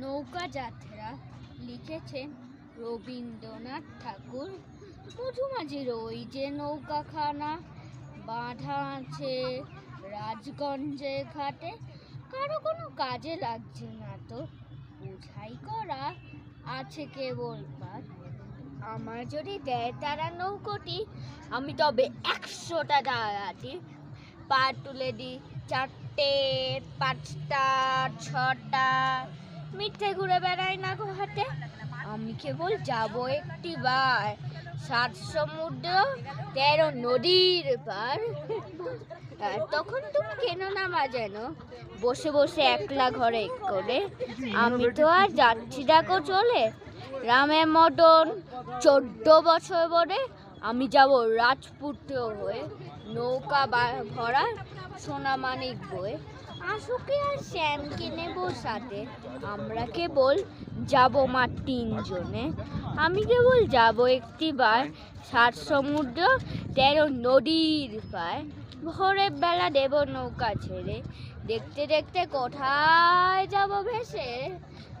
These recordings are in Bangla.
নৌকা যাত্রা লিখেছেন রবীন্দ্রনাথ ঠাকুর। মধুমাঝির ওই যে নৌকাখানা, বাঁধা আছে রাজগঞ্জে ঘাটে। কারও কোনো কাজে লাগছে না তো, বোঝাই করা আছে কেবল পার আমার যদি দেয় তারা নৌকোটি, আমি তবে একশোটা দাঁড়াতি। পা তুলে দিই চারটে, পাঁচটা, ছটা মিথ্যে ঘুরে বেড়াই না হাতে আমি কেবল যাব একটি বার সাত সমুদ্র, তেরো নদীর পার। তখন তুমি কেন না বাজানো বসে বসে একলা ঘরে করে আমি তো আর যাচ্ছি দেখো চলে। রামের মতন চোদ্দ বছর পরে আমি যাব রাজপুত্র হয়ে। নৌকা ভরা সোনা মানিক বয়ে। আশুকে আর শ্যামকে নেব সাথে। আমরা কেবল যাব মা তিনজনে। আমি কেবল যাব একটি বার সাত সমুদ্র, তেরো নদীর পায়। ভোরের বেলা দেব নৌকা ছেড়ে। দেখতে দেখতে কোথায় যাব ভেসে?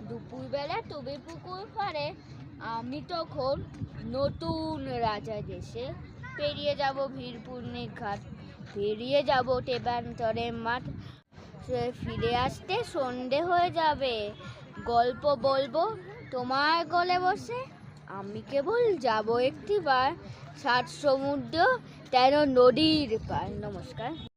দুপুরবেলা টুবে পুকুর পারে আমি তখন নতুন রাজা দেশে। পেরিয়ে যাব ভীরপুর্ণিক ঘাট। পেরিয়ে যাব টেবান্তরের মাঠ। ফিরে আসতে সন্ধে হয়ে যাবে। গল্প বলব, তোমার গলে বসে। আমি কেবল যাব একটিবার। সাত সমুদ্র, তেরো নদীর পার। নমস্কার।